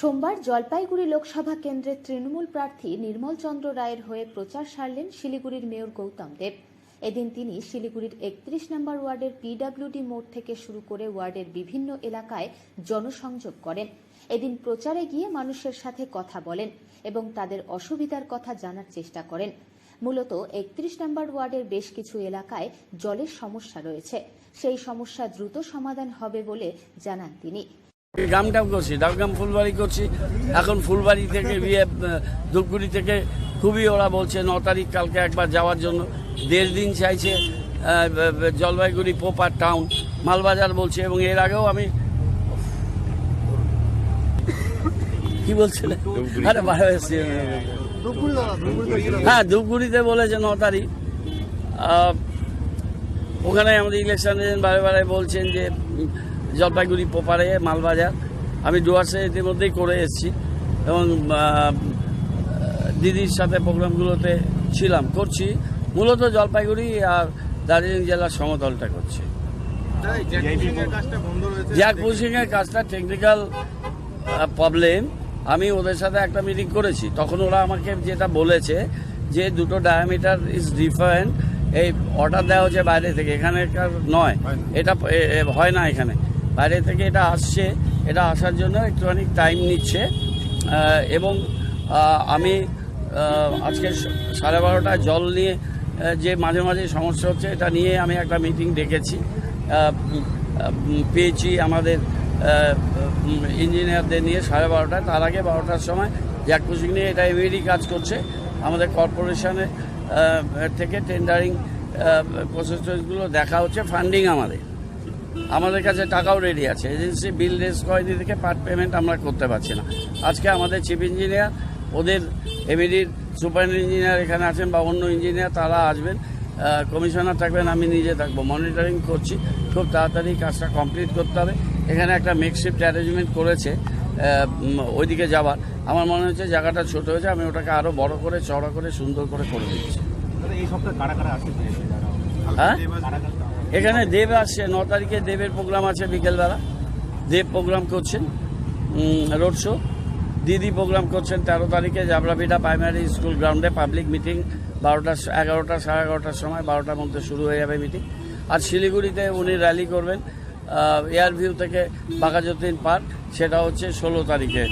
সোমবার জলপাইগুড়ি লোকসভা কেন্দ্রের তৃণমূল প্রার্থী নির্মল চন্দ্র রায়ের হয়ে প্রচার সারলেন শিলিগুড়ির মেয়র গৌতম দেব। এদিন তিনি শিলিগুড়ির একত্রিশ নম্বর ওয়ার্ডের পিডব্লিউডি মোড় থেকে শুরু করে ওয়ার্ডের বিভিন্ন এলাকায় জনসংযোগ করেন। এদিন প্রচারে গিয়ে মানুষের সাথে কথা বলেন এবং তাদের অসুবিধার কথা জানার চেষ্টা করেন। মূলত একত্রিশ নম্বর ওয়ার্ডের বেশ কিছু এলাকায় জলের সমস্যা রয়েছে। সেই সমস্যা দ্রুত সমাধান হবে বলে জানান তিনি। গ্রামটাও করছি ডাবগ্রাম ফুলবাড়ি করছি। এখন ফুলবাড়ি থেকে বিয়ে ধূপগুড়ি থেকে খুবই ওরা বলছে ন তারিখ কালকে একবার যাওয়ার জন্য। দেড় দিন চাইছে জলপাইগুড়ি পোপার টাউন মালবাজার বলছে এবং এর আগেও আমি কি বলছিলেন আরে এসছি। হ্যাঁ ধূপগুড়িতে বলেছে ন তারিখ। ওখানে আমাদের ইলেকশন এজেন্ট বারে বারে বলছেন যে জলপাইগুড়ি পোপারে মালবাজার। আমি ডুয়ার্সে ইতিমধ্যেই করে এসেছি এবং দিদির সাথে প্রোগ্রামগুলোতে ছিলাম করছি। মূলত জলপাইগুড়ি আর দার্জিলিং জেলার সমতলটা করছি। জ্যাক পুশিংয়ের কাজটা টেকনিক্যাল প্রবলেম আমি ওদের সাথে একটা মিটিং করেছি। তখন ওরা আমাকে যেটা বলেছে যে দুটো ডায়ামিটার ইজ ডিফারেন্ট এই অর্ডার দেওয়া হচ্ছে বাইরে থেকে। এখানেকার নয়। এটা হয় না এখানে। বাইরে থেকে এটা আসছে, এটা আসার জন্য একটুখানি টাইম নিচ্ছে। এবং আমি আজকে সাড়ে বারোটায় জল নিয়ে যে মাঝে মাঝে সমস্যা হচ্ছে, এটা নিয়ে আমি একটা মিটিং ডেকেছি। পেয়েছি আমাদের ইঞ্জিনিয়ারদের নিয়ে সাড়ে বারোটায়। তার আগে বারোটার সময় জ্যাক পুশিং নিয়ে এটা এমএডি কাজ করছে। আমাদের কর্পোরেশনের থেকে টেন্ডারিং প্রসেসগুলো দেখা হচ্ছে ফান্ডিং আমাদের। আমাদের কাছে টাকাও রেডি আছে। এজেন্সি বিল রেস করেনি থেকে পার্ট পেমেন্ট আমরা করতে পারছি না। আজকে আমাদের চিফ ইঞ্জিনিয়ার ওদের এমএডির সুপার ইঞ্জিনিয়ার এখানে আছেন বা অন্য ইঞ্জিনিয়ার তারা আসবেন। কমিশনার থাকবেন আমি নিজে থাকব। মনিটরিং করছি। খুব তাড়াতাড়ি কাজটা কমপ্লিট করতে হবে। এখানে একটা মেকশিফট অ্যারেঞ্জমেন্ট করেছে ওইদিকে যাওয়ার আমার মনে হচ্ছে জায়গাটা ছোট হয়েছে আমি ওটাকে আরও বড় করে চড়া করে সুন্দর করে করে দিচ্ছি। এই সপ্তাহে কারা কারা হ্যাঁ? এখানে দেব আসছে ন তারিখে দেবের প্রোগ্রাম আছে বিকেলবেলা। দেব প্রোগ্রাম করছেন রোড শো দিদি প্রোগ্রাম করছেন তেরো তারিখে জাবরাপিঠা প্রাইমারি স্কুল গ্রাউন্ডে পাবলিক মিটিং বারোটা, এগারোটা, সাড়ে এগারোটার সময়, বারোটার মধ্যে শুরু হয়ে যাবে মিটিং আর শিলিগুড়িতে উনি র্যালি করবেন এয়ারভিউ থেকে বাঘাযতীন পার্ক সেটা হচ্ছে ষোলো তারিখে।